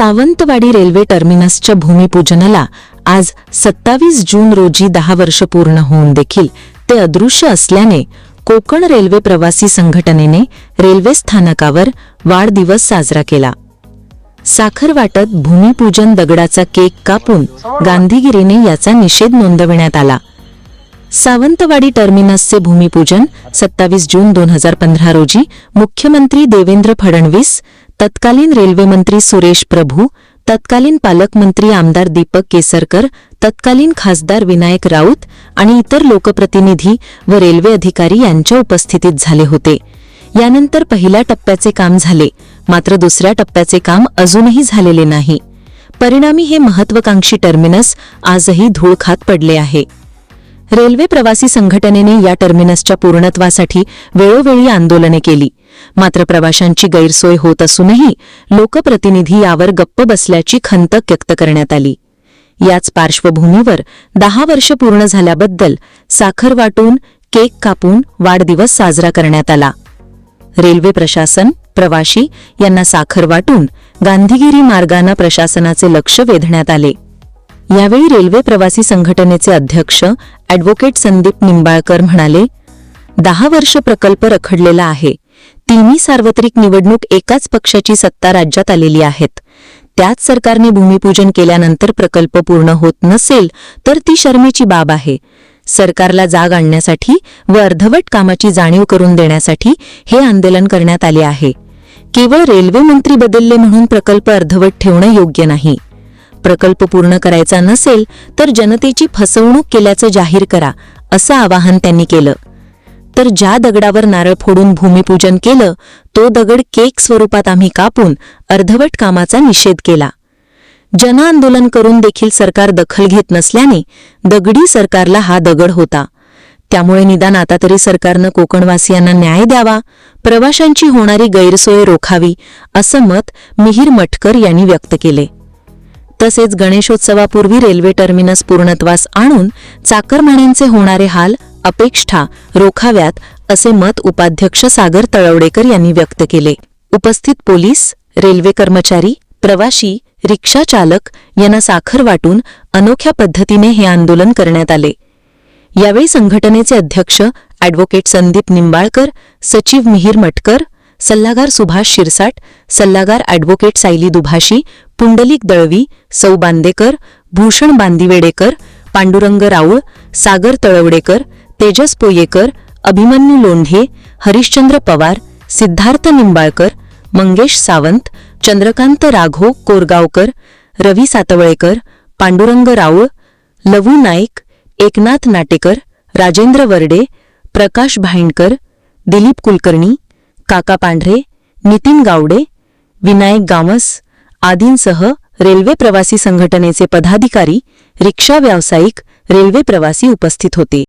Sawantwadi railway टर्मिनसच्या भूमिपूजनाला आज सत्तावीस जून रोजी दहा वर्ष पूर्ण होऊन देखील ते अदृश्य असल्याने कोकण रेल्वे प्रवासी संघटनेने रेल्वे स्थानकावर वाढदिवस साजरा केला. साखर वाटत भूमिपूजन दगडाचा केक कापून गांधीगिरीने याचा निषेध नोंदविण्यात आला. सावंतवाडी टर्मिनसचे भूमिपूजन सत्तावीस जून दोन हजार पंधरा रोजी मुख्यमंत्री देवेंद्र फडणवीस तत्कालीन रेल्वेमंत्री सुरेश प्रभू तत्कालीन पालकमंत्री आमदार दीपक केसरकर तत्कालीन खासदार विनायक राऊत आणि इतर लोकप्रतिनिधी व रेल्वे अधिकारी यांच्या उपस्थितीत झाले होते. यानंतर पहिल्या टप्प्याचे काम झाले मात्र दुसऱ्या टप्प्याचे काम अजूनही झालेले नाही. परिणामी हे महत्वाकांक्षी टर्मिनस आजही धूळ खात पडले आहे. रेल्वे प्रवासी संघटनेने या टर्मिनसच्या पूर्णत्वासाठी वेळोवेळी आंदोलने केली. मात्र प्रवाशांची गैरसोय होत असूनही लोकप्रतिनिधी यावर गप्प बसल्याची खंत व्यक्त करण्यात आली. याच पार्श्वभूमीवर दहा वर्ष पूर्ण झाल्याबद्दल साखर वाटून केक कापून वाढदिवस साजरा करण्यात आला. रेल्वे प्रशासन प्रवाशी यांना साखर वाटून गांधीगिरी मार्गानं प्रशासनाचे लक्ष वेधण्यात आले. यावेळी रेल्वे प्रवासी संघटनेचे अध्यक्ष ॲडव्होकेट संदीप निंबाळकर म्हणाले दहा वर्ष प्रकल्प रखडलेला आहे. तिन्ही सार्वत्रिक निवडणूक एकाच पक्षाची सत्ता राज्यात आलेली आहेत. त्याच सरकारने भूमिपूजन केल्यानंतर प्रकल्प पूर्ण होत नसेल तर ती शर्मेची बाब आहे. सरकारला जाग आणण्यासाठी व अर्धवट कामाची जाणीव करून देण्यासाठी हे आंदोलन करण्यात आले आहे. केवळ रेल्वे मंत्री बदलले म्हणून प्रकल्प अर्धवट ठेवणं योग्य नाही. प्रकल्प पूर्ण करायचा नसेल तर जनतेची फसवणूक केल्याचं जाहीर करा असं आवाहन त्यांनी केलं. तर ज्या दगडावर नारळ फोडून भूमिपूजन केलं तो दगड केक स्वरूपात आम्ही कापून अर्धवट कामाचा निषेध केला. जनआंदोलन करून देखील सरकार दखल घेत नसल्याने दगडी सरकारला हा दगड होता. त्यामुळे निदान आता तरी सरकारनं कोकणवासियांना न्याय द्यावा प्रवाशांची होणारी गैरसोय रोखावी असं मत मिहीर मटकर यांनी व्यक्त केले. तसेच गणेशोत्सवापूर्वी रेल्वे टर्मिनस पूर्णत्वास आणून चाकरमान्यांचे होणारे हाल अपेक्षा रोखाव्यात असे मत उपाध्यक्ष सागर तळवडेकर यांनी व्यक्त केले. उपस्थित पोलीस रेल्वे कर्मचारी प्रवाशी रिक्षा चालक यांना साखर वाटून अनोख्या पद्धतीने हे आंदोलन करण्यात आले. यावेळी संघटनेचे अध्यक्ष ॲडव्होकेट संदीप निंबाळकर सचिव मिहीर मटकर सल्लागार सुभाष शिरसाट सल्लागार ॲडव्होकेट सायली दुभाषी पुंडलिक दळवी सौ बांदेकर भूषण बांदिवेडेकर पांडुरंग राऊळ सागर तळवडेकर तेजस पोयेकर अभिमन्यू लोंढे हरिश्चंद्र पवार सिद्धार्थ निंबाळकर मंगेश सावंत चंद्रकांत राघो कोरगावकर रवी सातवळेकर पांडुरंग राऊळ लवू नाईक एकनाथ नाटेकर राजेंद्र वर्डे प्रकाश भाईंडकर दिलीप कुलकर्णी काका पांढरे नितीन गावडे विनायक गामस आदींसह रेल्वे प्रवासी संघटनेचे पदाधिकारी रिक्षा व्यावसायिक रेल्वे प्रवासी उपस्थित होते.